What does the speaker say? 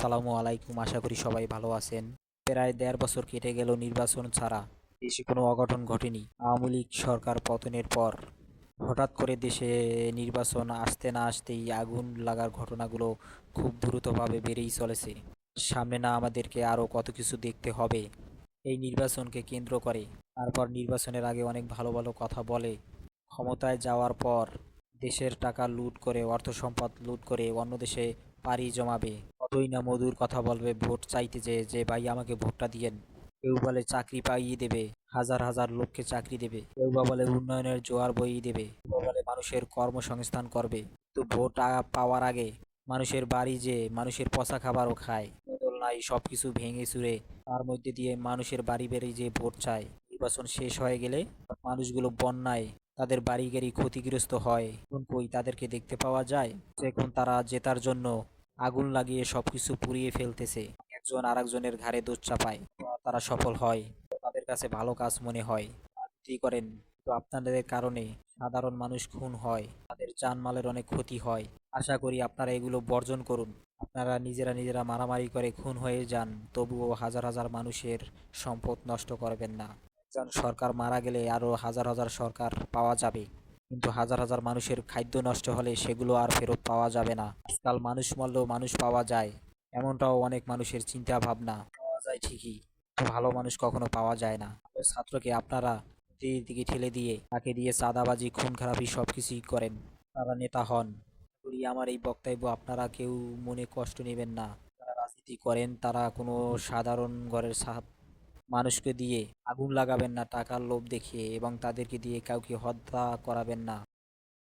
আসসালামু আলাইকুম, আশা করি সবাই ভালো আছেন। প্রায় দেড় বছর কেটে গেল নির্বাচন ছাড়া, দেশে কোনো অঘটন ঘটেনি। আওয়ামী লীগ সরকার পতনের পর হঠাৎ করে দেশে নির্বাচন আসতে না আসতেই আগুন লাগার ঘটনাগুলো খুব দ্রুতভাবে বেড়েই চলেছে। সামনে না আমাদেরকে আরও কত কিছু দেখতে হবে, এই নির্বাচনকে কেন্দ্র করে। তারপর নির্বাচনের আগে অনেক ভালো ভালো কথা বলে। ক্ষমতায় যাওয়ার পর দেশের টাকা লুট করে, অর্থ সম্পদ লুট করে অন্য দেশে পাড়ি জমাবে। কতই না মধুর কথা বলবে, ভোট চাইতে যে যে ভাই আমাকে ভোটটা দিয়েন কেউ বলে চাকরি পাইয়ে দেবে, হাজার হাজার লোককে চাকরি দেবে, কেউ বা বলে উন্নয়নের জোয়ার বইয়ে দেবে, কেউ বলে মানুষের কর্মসংস্থান করবে। তো ভোট পাওয়ার আগে মানুষের বাড়ি যে, মানুষের পচা খাবারও খায়। নাই সবকিছু ভেঙে চুরে, তার মধ্যে দিয়ে মানুষের বাড়ি বেড়ে যে ভোট চায়। নির্বাচন শেষ হয়ে গেলে মানুষগুলো বন্যায়, তাদের বাড়ি গাড়ি ক্ষতিগ্রস্ত হয়। কোন কই তাদেরকে দেখতে পাওয়া যায়? এখন তারা জেতার জন্য আগুন লাগিয়ে সবকিছু পুড়িয়ে ফেলতেছে। একজন আরেকজনের ঘাড়ে দোষ চাপায়, তারা সফল হয়। তাদের কাছে ভালো কাজ মনে হয়। কি করেন? তো আপনাদের কারণে সাধারণ মানুষ খুন হয়। তাদের জানমালের অনেক ক্ষতি হয়। আশা করি আপনারা এগুলো বর্জন করুন। আপনারা নিজেরা নিজেরা মারামারি করে খুন হয়ে যান, তবুও হাজার হাজার মানুষের সম্পদ নষ্ট করবেন না। একজন সরকার মারা গেলে আরও হাজার হাজার সরকার পাওয়া যাবে। কিন্তু হাজার হাজার মানুষের খাদ্য নষ্ট হলে সেগুলো আর ফেরত পাওয়া যাবে না। আজকাল মানুষ মরলেও মানুষ পাওয়া যায়, এমনটাও অনেক মানুষের চিন্তা ভাবনা পাওয়া যায় ঠিকই ভালো মানুষ কখনো পাওয়া যায় না। ছাত্রকে আপনারা দিকে ঠেলে দিয়ে, তাকে দিয়ে চাঁদাবাজি, খুন খারাপি সব কিছুই করেন। তারা নেতা হন। আমার এই বক্তব্য আপনারা কেউ মনে কষ্ট নেবেন না। যারা রাজনীতি করেন, তারা কোনো সাধারণ ঘরের সা- মানুষকে দিয়ে আগুন লাগাবেন না, টাকার লোভ দেখিয়ে এবং তাদেরকে দিয়ে কাউকে হত্যা করাবেন না।